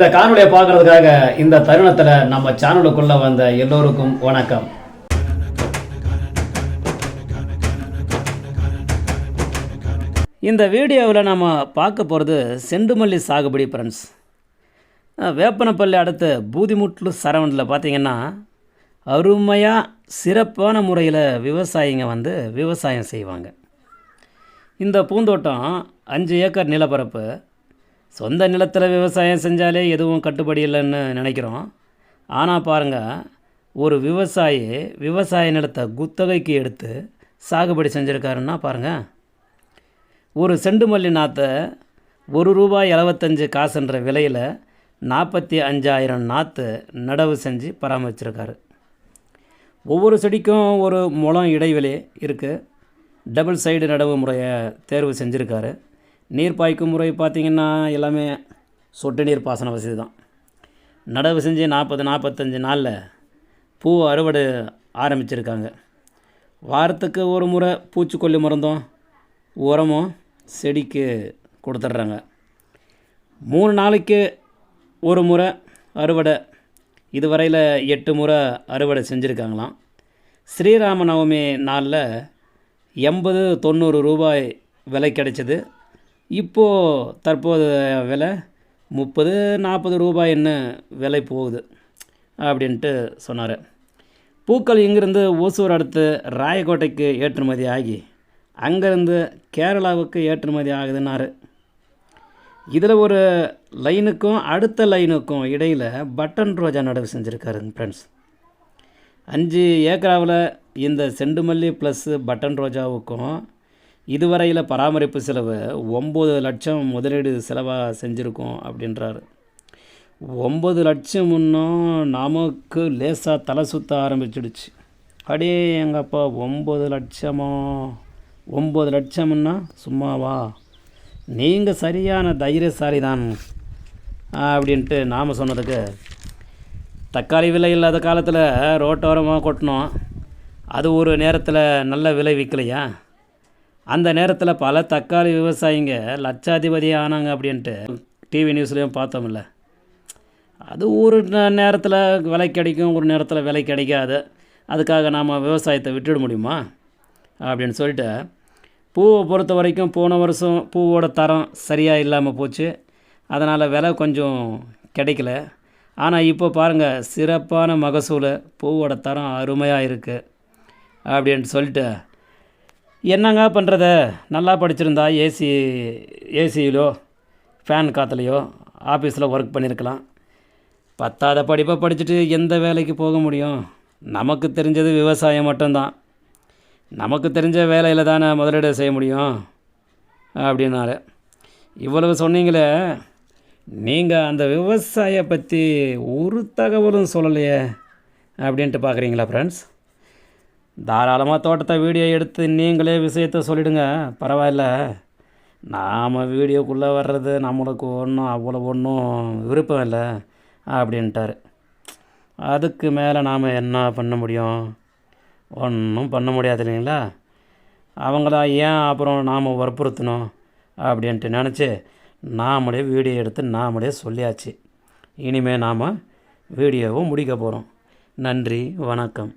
இந்த காணொலியை பார்க்கறதுக்காக இந்த தருணத்தில் நம்ம சேனலுக்குள்ள வந்த எல்லோருக்கும் வணக்கம். இந்த வீடியோவில் நம்ம பார்க்க போகிறது செண்டுமல்லி சாகுபடி ஃப்ரெண்ட்ஸ் வேப்பனப்பள்ளி அடுத்த பூதிமுட்லு சரவண்டில் பார்த்தீங்கன்னா அருமையாக சிறப்பான முறையில் விவசாயிங்க வந்து விவசாயம் செய்வாங்க. இந்த பூந்தோட்டம் அஞ்சு ஏக்கர் நிலப்பரப்பு சொந்த நிலத்தில் விவசாயம் செஞ்சாலே எதுவும் கட்டுப்படி இல்லைன்னு நினைக்கிறோம். ஆனால் பாருங்கள் ஒரு விவசாயி விவசாய நிலத்தை குத்தகைக்கு எடுத்து சாகுபடி செஞ்சுருக்காருன்னா பாருங்கள் ஒரு செண்டுமல்லி நாற்றை ஒரு ரூபாய் எழுபத்தஞ்சு காசுன்ற விலையில் நாற்பத்தி அஞ்சாயிரம் நாற்று நடவு செஞ்சு பராமரிச்சிருக்காரு. ஒவ்வொரு செடிக்கும் ஒரு முளம் இடைவெளி இருக்குது டபுள் சைடு நடவு முறையை தேர்வு செஞ்சுருக்காரு. நீர் பாய்க்கும் முறை பார்த்திங்கன்னா எல்லாமே சொட்டு நீர் பாசன வசதி தான். நடவு செஞ்சு நாற்பது நாற்பத்தஞ்சு நாளில் பூ அறுவடை ஆரம்பிச்சிருக்காங்க. வாரத்துக்கு ஒரு முறை பூச்சிக்கொல்லி மருந்தும் உரமும் செடிக்கு கொடுத்துட்றாங்க. மூணு நாளைக்கு ஒரு முறை அறுவடை இதுவரையில் எட்டு முறை அறுவடை செஞ்சுருக்காங்களாம். ஸ்ரீராம நவமி நாளில் எண்பது தொண்ணூறு ரூபாய் விலை கிடைச்சது. இப்போது தற்போது விலை முப்பது நாற்பது ரூபாய்ன்னு விலை போகுது அப்படின்ட்டு சொன்னார். பூக்கள் இங்கிருந்து ஓசூர் அடுத்து ராயக்கோட்டைக்கு ஏற்றுமதி ஆகி அங்கேருந்து கேரளாவுக்கு ஏற்றுமதி ஆகுதுன்னாரு. இதில் ஒரு லைனுக்கும் அடுத்த லைனுக்கும் இடையில் பட்டன் ரோஜா நடவு செஞ்சுருக்காருங்க ஃப்ரெண்ட்ஸ் அஞ்சு ஏக்கராவில் இந்த செண்டுமல்லி ப்ளஸ்ஸு பட்டன் ரோஜாவுக்கும் இதுவரையில் பராமரிப்பு செலவு ஒம்பது லட்சம் முதலீடு செலவாக செஞ்சுருக்கோம் அப்படின்றாரு. ஒம்பது லட்சம் முன்னும் நமக்கு லேசாக தலை சுற்ற ஆரம்பிச்சிடுச்சு. அடே எங்கப்பா ஒம்பது லட்சமோ? ஒம்பது லட்சம்னா சும்மாவா? நீங்கள் சரியான தைரியசாலி தான் அப்படின்ட்டு நாம் சொன்னதுக்கு தக்காளி விலை இல்லாத காலத்தில் ரோட்டோரமாக கொட்டினோம். அது ஒரு நேரத்தில் நல்ல விலை விற்கலையா அந்த நேரத்தில் பல தக்காளி விவசாயிங்க லட்சாதிபதி ஆனாங்க அப்படின்ட்டு டிவி நியூஸ்லேயும் பார்த்தோம்ல. அது ஒரு நேரத்தில் விலை கிடைக்கும் ஒரு நேரத்தில் விலை கிடைக்காது அதுக்காக நாம் விவசாயத்தை விட்டுட முடியுமா? அப்படின்னு சொல்லிட்டு பூவை பொறுத்த வரைக்கும் போன வருஷம் பூவோட தரம் சரியாக இல்லாமல் போச்சு. அதனால் விலை கொஞ்சம் கிடைக்கல. ஆனால் இப்போ பாருங்கள் சிறப்பான மகசூல் பூவோட தரம் அருமையாக இருக்குது அப்படின்ட்டு சொல்லிட்டு என்னங்க பண்ணுறத நல்லா படிச்சிருந்தா ஏசி ஏசியிலோ ஃபேன் காற்றுலையோ ஆஃபீஸில் ஒர்க் பண்ணியிருக்கலாம் பத்தாத படிப்பை படிச்சுட்டு எந்த வேலைக்கு போக முடியும்? நமக்கு தெரிஞ்சது விவசாயம் மட்டும்தான். நமக்கு தெரிஞ்ச வேலையில் தானே முதலீடு செய்ய முடியும்? அப்படின்னாரு. இவ்வளவு சொன்னீங்களே நீங்கள் அந்த விவசாய பற்றி ஒரு தகவலும் சொல்லலையே அப்படின்ட்டு பார்க்குறீங்களா ஃப்ரெண்ட்ஸ் தாராளமாக தோட்டத்தை வீடியோ எடுத்து நீங்களே விஷயத்த சொல்லிடுங்க. பரவாயில்ல. நாம் வீடியோக்குள்ளே வர்றது நம்மளுக்கு ஒன்றும் அவ்வளோ ஒன்றும் விருப்பம் இல்லை அப்படின்ட்டாரு. அதுக்கு மேலே நாம் என்ன பண்ண முடியும்? ஒன்றும் பண்ண முடியாது இல்லைங்களா? அவங்கள ஏன் அப்புறம் நாம் வற்புறுத்தணும்? அப்படின்ட்டு நினச்சி நாமளே வீடியோ எடுத்து நாமளே சொல்லியாச்சு. இனிமேல் நாம் வீடியோவும் முடிக்க போகிறோம் நன்றி வணக்கம்.